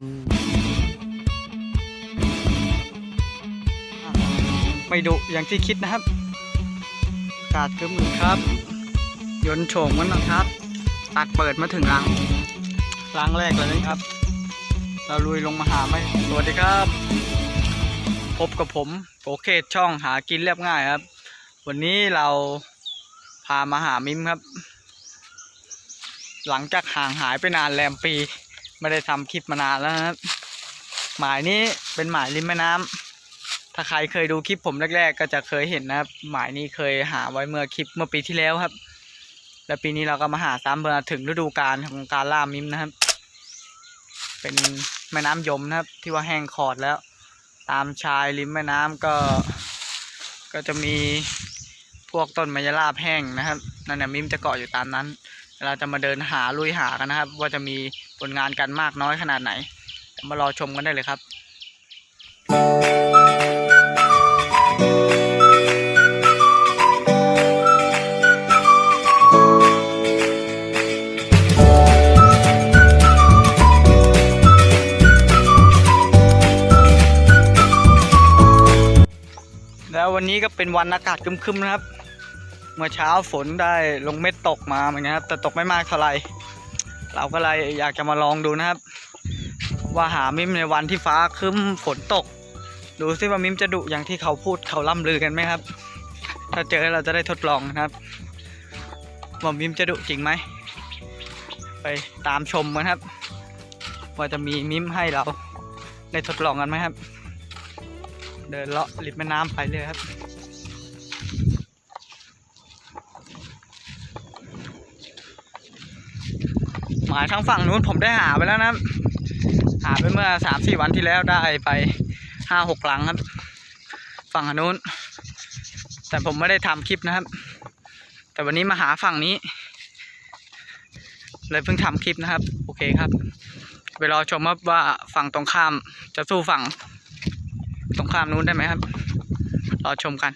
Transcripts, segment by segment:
ไม่ดุอย่างที่คิดนะครับอากาศครึ้มครับ ยนโฉงมันนะครับ ตัดเปิดมาถึงรังรังแรกเลยนะครับ เราลุยลงมาหาไหมสวัสดีครับ พบกับผมโกเคช่องหากินเรียบง่ายครับ วันนี้เราพามาหามิมครับ หลังจากห่างหายไปนานแรมปี ไม่ได้ทำคลิปมานานแล้วนะครับ หมายนี้เป็นหมายริมแม่น้ำถ้าใครเคยดูคลิปผมแรก ๆ ก็จะเคยเห็นนะครับ หมายนี้เคยหาไว้เมื่อคลิปเมื่อปีที่แล้วครับ และปีนี้เราก็มาหาซ้ำเมื่อถึงฤดูกาลของการล่ามิมนะครับ เป็นแม่น้ำยมนะครับ ที่ว่าแห้งขอดแล้ว ตามชายริมแม่น้ำก็ ก็จะมีพวกต้นมะยราบแห้งนะครับนั่นแหละมิมจะเกาะอยู่ตามนั้น เราจะมาเดินหาลุยหากันนะครับ ว่าจะมีผลงานกันมากน้อยขนาดไหน มารอชมกันได้เลยครับแล้ววันนี้ก็เป็นวันอากาศคึมๆนะครับ เมื่อเช้าฝนได้ลงเม็ดตกมาเหมือนกันครับ แต่ตกไม่มากเท่าไหร่เราก็เลยอยากจะมาลองดูนะครับ ว่าหามิมในวันที่ฟ้าครึ้มฝนตก ดูซิว่ามิมจะดุอย่างที่เขาพูดเขาล่ำลือกันไหมครับ ถ้าเจอเราจะได้ทดลองนะครับว่ามิมจะดุจริงไหมไปตามชมกันครับ ว่าจะมีมิมให้เราได้ทดลองกันไหมครับ เดินเลาะริมแม่น้ำไปเลยครับ หมายทางฝั่งนู้นผมได้หาไปแล้วนะหาไปเมื่อสามสี่วันที่แล้วได้ไปห้าหกหลังครับ ฝั่งนู้น แต่ผมไม่ได้ทำคลิปนะครับ แต่วันนี้มาหาฝั่งนี้ เลยเพิ่งทำคลิปนะครับ โอเคครับไปรอชมครับว่าฝั่งตรงข้ามจะสู้ฝั่ง ตรงข้ามนู้นได้ไหมครับ รอชมกัน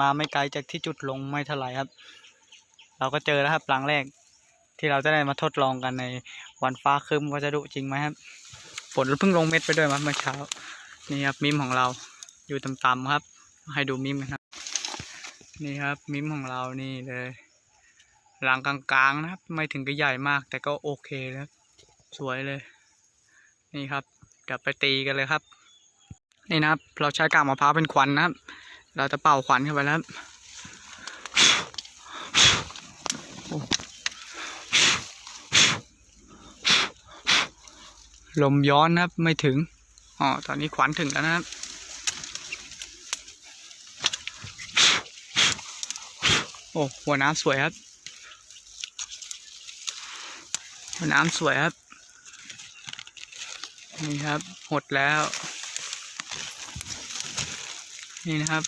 มาไม่ไกลจากที่จุดลงไม่เท่าไหร่ครับ เราก็เจอแล้วครับหลังแรก ที่เราจะได้มาทดลองกันในวันฟ้าครึ้มว่าจะดุจริงไหมครับฝนเพิ่งลงเม็ดไปด้วยมั้ยเมื่อเช้า นี่ครับมิมของเราอยู่ต่ำๆครับ ให้ดูมิมกันครับ นี่ครับมิมของเรานี่เลยหลังกลางๆนะครับ ไม่ถึงกับใหญ่มาก แต่ก็โอเคแล้วสวยเลย นี่ครับเดี๋ยวไปตีกันเลยครับ นี่นะครับ เราใช้กากมะพร้าวเป็นควันนะครับ เราจะเป่าควันเข้าไปแล้วครับโอ้ ลมย้อนนะครับไม่ถึงอ๋อตอนนี้ควันถึงแล้วนะครับโอ้หัวน้ำสวยครับ หัวน้ำสวยครับ นี่ครับ หดแล้ว นี่นะครับ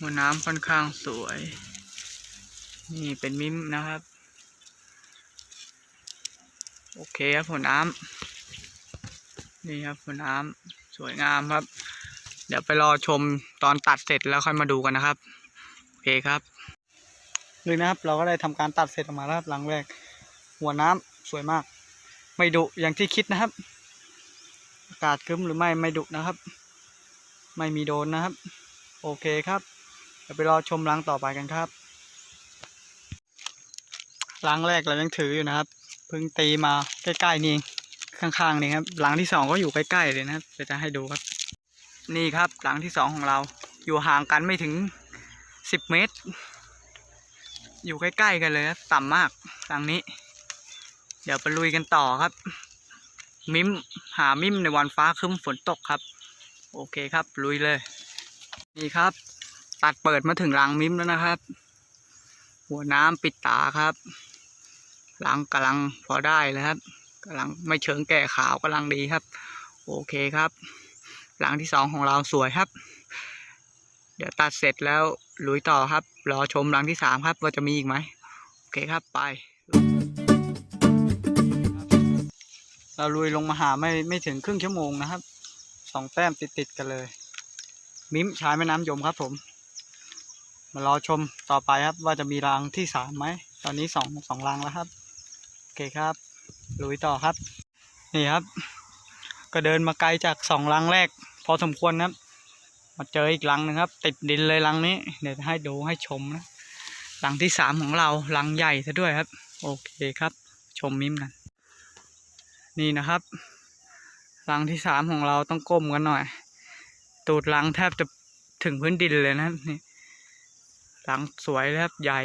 หัวน้ำค่อนข้างสวย นี่เป็นมิมนะครับ โอเคครับหัวน้ำนี่ครับหัวน้ำสวยงามครับ เดี๋ยวไปรอชมตอนตัดเสร็จแล้วค่อยมาดูกันนะครับโอเคครับเลยนะครับ เราก็ได้ทำการตัดเสร็จออกมาแล้วครับหลังแรก หัวน้ำสวยมาก ไม่ดุอย่างที่คิดนะครับ อากาศคึ้มหรือไม่ไม่ดุนะครับ ไม่มีโดนนะครับ โอเคครับเดี๋ยวไปรอชมรังต่อไปกันครับรังแรกเรายังถืออยู่นะครับ เพิ่งตีมาใกล้ๆนี่ข้างๆนี่ครับ หลังที่สองก็อยู่ใกล้ๆเลยนะครับเดี๋ยวจะให้ดูครับ นี่ครับหลังที่สองของเรา อยู่ห่างกันไม่ถึงสิบเมตร อยู่ใกล้ๆกันเลยครับต่ำมากหลังนี้ เดี๋ยวไปลุยกันต่อครับ มิมหามิมในวันฟ้าครึ้มฝนตกครับ โอเคครับ ลุยเลย นี่ครับ ตัดเปิดมาถึงรังมิมแล้วนะครับ หัวน้ำปิดตาครับ รังกำลังพอได้เลยครับกำลังไม่เชิงแก่ขาวกำลังดีครับ โอเคครับรังที่สองของเราสวยครับ เดี๋ยวตัดเสร็จแล้วลุยต่อครับ รอชมรังที่สามครับ ว่าจะมีอีกไหมโอเคครับไป เราลุยลงมาหาไม่ไม่ถึงครึ่งชั่วโมงนะครับสองแต้มติดติดกันเลย มิ้มชายแม่น้ำยมครับผม มารอชมต่อไปครับว่าจะมีรังที่สามไหม ตอนนี้สองสองรังแล้วครับ เคครับลุยต่อครับ นี่ครับ ก็เดินมาไกลจากสองลังแรก พอสมควรนะครับ มาเจออีกลังหนึงครับ ติดดินเลยลังนี้ เดี๋ยวให้ดูให้ชมนะลังที่สามของเราลังใหญ่ซะด้วยครับ โอเคครับ ชมมิมกัน นี่นะครับลังที่สามของเราต้องก้มกันหน่อย ตูดลังแทบจะถึงพื้นดินเลยนะครับนี่ลังสวยเลยครับใหญ่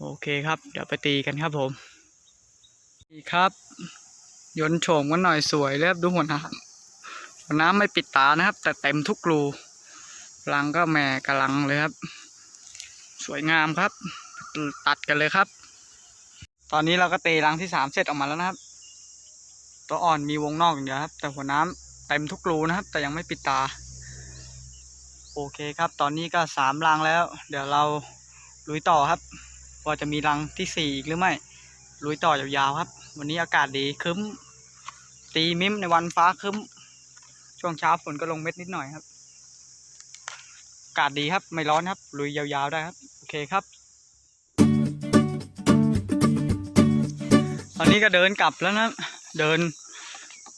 โอเคครับ เดี๋ยวไปตีกันครับผม นี่ครับยนโฉมกันหน่อยสวยเลยครับดูหัวน้ำหัวน้ำไม่ปิดตานะครับ แต่เต็มทุกรูลังก็แหม่กำลังเลยครับ สวยงามครับ ตัดกันเลยครับ ตอนนี้เราก็เตีรังที่สามเสร็จออกมาแล้วนะครับ ตัวอ่อนมีวงนอกอย่างเดียวครับ แต่หัวน้ำเต็มทุกรูนะครับ แต่ยังไม่ปิดตา โอเคครับ ตอนนี้ก็สามรังแล้ว เดี๋ยวเราลุยต่อครับ ว่าจะมีรังที่สี่อีกหรือไม่ ลุยต่อยาวๆครับ วันนี้อากาศดีคึ้ม ตีมิมในวันฟ้าคึ้ม ช่วงเช้าฝนก็ลงเม็ดนิดหน่อยครับ อากาศดีครับไม่ร้อนครับ ลุยยาวๆได้ครับ โอเคครับ ตอนนี้ก็เดินกลับแล้วนะ เดิน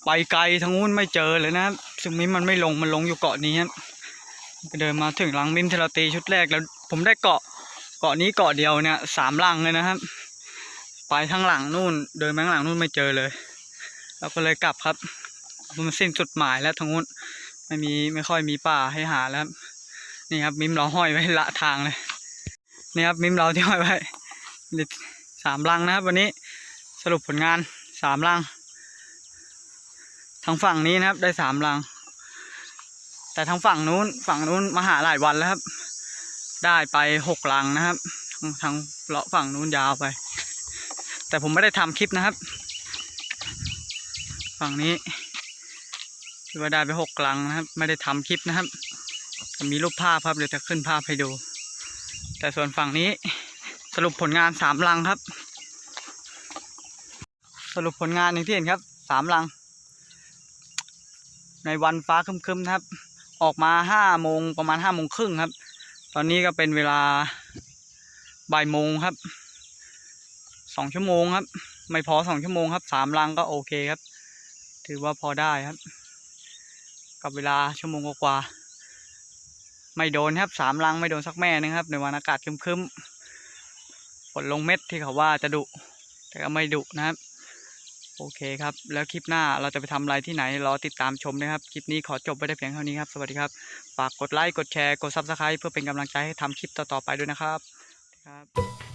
ไปไกลทางนู้นไม่เจอเลยนะครับซึ่งมิมมันไม่ลงมันลงอยู่เกาะนี้ครับก็เดินมาถึงรังมิมเทลาตีชุดแรกแล้ว ผมได้เกาะเกาะนี้เกาะเดียวเนี่ยสามรังเลยนะครับ ไปทางหลังนู่น เดินไปข้างหลังนู่นไม่เจอเลยเราก็เลยกลับครับ มันสิ้นสุดหมายแล้วทางนู้นไม่มีไม่ค่อยมีป่าให้หาแล้ว นี่ครับ มิมเราห้อยไว้ละทางเลย นี่ครับ มิมเราที่ห้อยไว้สามรังนะครับ วันนี้สรุปผลงานสามรังทางฝั่งนี้นะครับ ได้สามรัง แต่ทางฝั่งนู้นฝั่งนู้นมาหาหลายวันแล้วครับ ได้ไปหกลังนะครับ ทางเลาะฝั่งนู้นยาวไป แต่ผมไม่ได้ทำคลิปนะครับ ฝั่งนี้ที่ว่าได้ไปหกลังนะครับ ไม่ได้ทำคลิปนะครับจะมีรูปภาพครับเดี๋ยวจะขึ้นภาพให้ดู แต่ส่วนฝั่งนี้สรุปผลงานสามลังครับ สรุปผลงานอย่างที่เห็นครับสามลัง ในวันฟ้าครึมๆนะครับ ออกมาห้าโมงประมาณห้าโมงครึ่งครับ ตอนนี้ก็เป็นเวลาบ่ายโมงครับ สองชั่วโมงครับ ไม่พอสองชั่วโมงครับสามลังก็โอเคครับ ถือว่าพอได้ครับ กับเวลาชั่วโมงกว่าไม่โดนครับสามลังไม่โดนสักแม่นึงครับ ในวันอากาศคึมๆฝนลงเม็ดที่เขาว่าจะดุแต่ก็ไม่ดุนะครับ โอเคครับ แล้วคลิปหน้าเราจะไปทำอะไรที่ไหนรอติดตามชมนะครับ คลิปนี้ขอจบไปได้เพียงเท่านี้ครับ สวัสดีครับ ฝากกดไลค์กดแชร์กดซับสไคร b ์เพื่อเป็นกำลังใจให้ทำคลิปต่อๆไปด้วยนะครับครับ